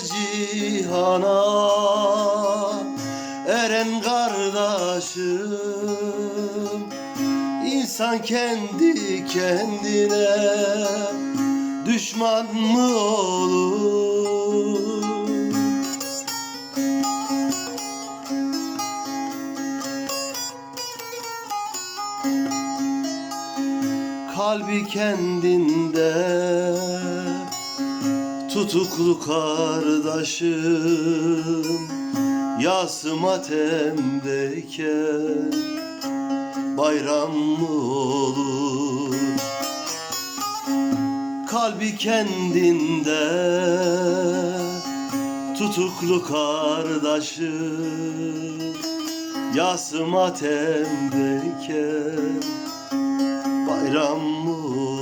cihana eren kardeşim İnsan kendi kendine düşman mı olur? Kalbi kendinde tutuklu kardeşim Yası matemdeyken bayram mı olur? Kalbi kendinde tutuklu kardeşim Yası matemdeyken bayram mı olur?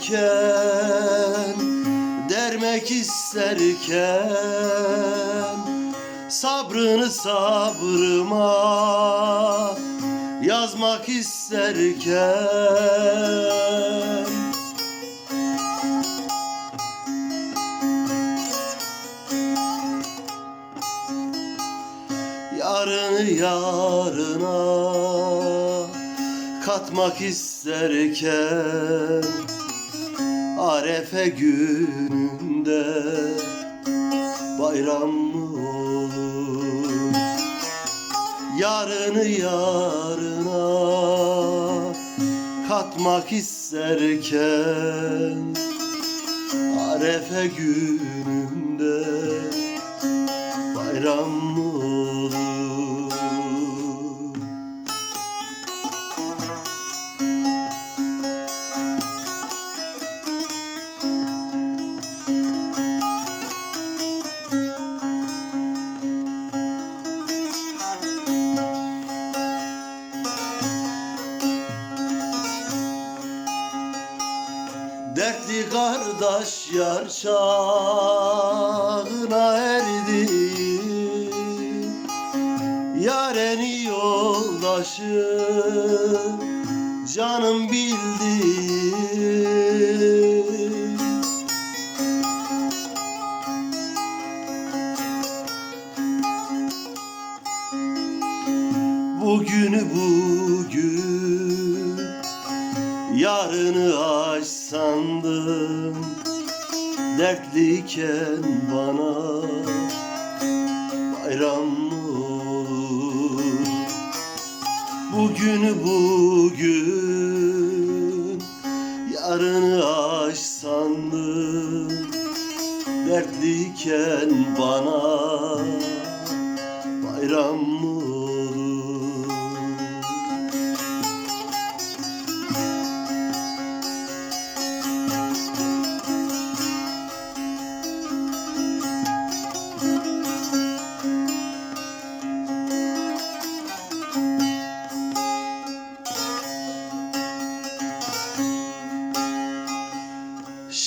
Geverken dermek isterken sabrını sabrıma yazmak isterken. Yarını yarına katmak isterken Arefe gününde bayram mı olur? Yarını yarına katmak isterken Arefe gününde bayram mı olur? Kardeş yar çağına erdi. Yareni yoldaşı canım bildi Yarını aç sandım Dertliyken bana Bayram mı olur. Bugünü bugün Yarını aç sandım Dertliyken bana Bayram mı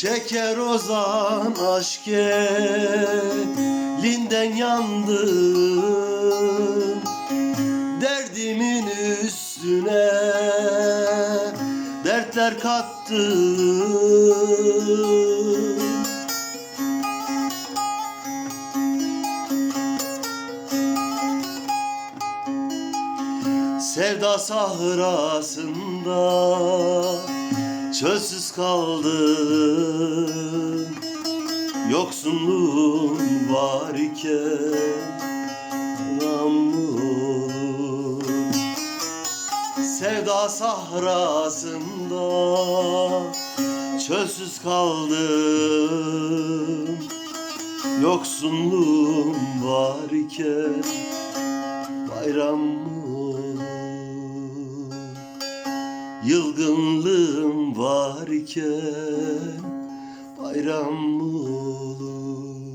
Şeker ozan aşk elinden yandım Derdimin üstüne dertler kattım Sevda sahrasında çölsüz kaldım. Yoksunluğun var iken yağmur Sevda sahrasında çölsüz kaldım. Yoksunluğum var iken bayram mı Yılgınlığım var iken bayram olur?